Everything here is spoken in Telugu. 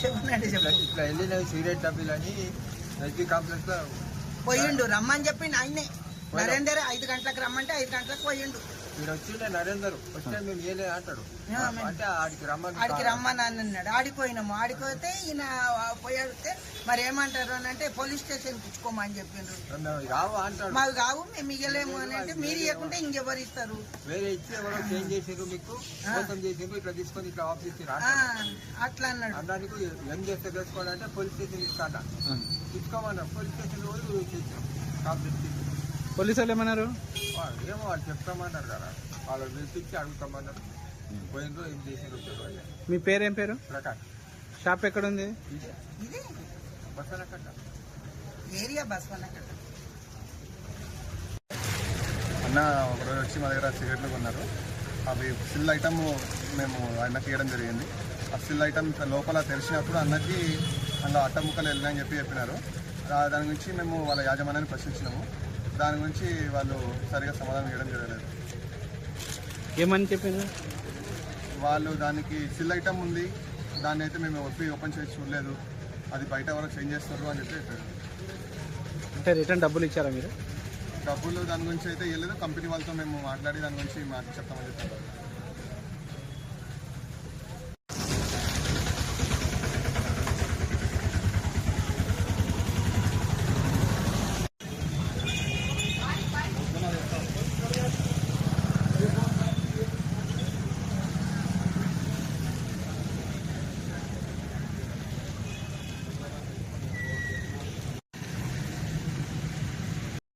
చెప్పనండి ఇట్లా చెప్పు ఇట్లా వెళ్ళినవి సిగరెట్ డబ్బీలు అని ఎస్పీ కాంప్లెక్స్లో పోయిండు రమ్మని చెప్పి ఆయనే. నరేందర్ ఐదు గంటలకు రమ్మంటే ఐదు గంటలకు పోయిండు. మీరు వచ్చిండే నరేందర్. వస్తే మేము ఏలే అంటాడు అంటే ఆడికి రమ్మని ఆడికి రమ్మని అని అన్నాడు. ఆడిపోయినాము. ఆడిపోతే ఈయన పోయాడితే మరి ఏమంటారు అని అంటే పోలీస్ స్టేషన్ ఇచ్చుకోమని చెప్పిండ్రు. రావా అంటాడు. మాకు కావు మేము ఇయ్యలేము అని అంటే మీరు ఇవ్వకుంటే ఇంకెవరు ఇస్తారు? వేరే ఇచ్చి ఎవరో చేంజ్ చేసారు మీకు మోసం చేసిండ్రు ఇట్లా తీసుకొని ఇట్లా ఆఫీస్ ఇచ్చి ఆ, అట్లా అన్నాడు. అనడానికి ఏం చేస్తే తెలుసుకోవాలంటే పోలీస్ స్టేషన్ ఇస్తాట తీసుకోమన్నారు పోలీస్ స్టేషన్ రోజు చేసాం కాంప్లెక్స్కి. పోలీసు వాళ్ళు ఏమన్నారు? ఏమో వాళ్ళు చెప్తామన్నారు కదా. వాళ్ళు పిలిపించి అడుగుతామన్నారు. పోయిండ్రు ఏం. మీ పేరేం పేరు? ప్రకాష్. షాప్ ఎక్కడ ఉంది ఇదే. ఇది? బసన కట్ట ఏరియా బస్ అన్న ఒకరోజు వచ్చి మా దగ్గర సిగరెట్లు కొన్నారు. అవి సిల్ ఐటమ్ మేము అన్నకి ఇవ్వడం జరిగింది. ఆ సిల్ ఐటమ్ లోపల తెలిసినప్పుడు అన్నకి అందులో అట్ట ముక్కలు వెళ్ళినాయని చెప్పి చెప్పినారు. దాని గురించి మేము వాళ్ళ యాజమాన్యాన్ని ప్రశ్నించినాము. దాని గురించి వాళ్ళు సరిగా సమాధానం ఇవ్వడం జరగలేదు. ఏమని చెప్పింది వాళ్ళు దానికి సిల్ ఐటమ్ ఉంది. దాన్ని అయితే మేము ఒప్పి ఓపెన్ చేసి చూడలేదు. అది బయట ఎవరో చేంజ్ చేస్తారు అని చెప్పి చెప్పారు. అంటే రిటర్న్ డబ్బులు ఇచ్చారా మీరు? డబ్బులు దాని గురించి అయితే ఇవ్వలేదు. కంపెనీ వాళ్ళతో మేము మాట్లాడి దాని గురించి మాకు చెప్తామని చెప్పారు.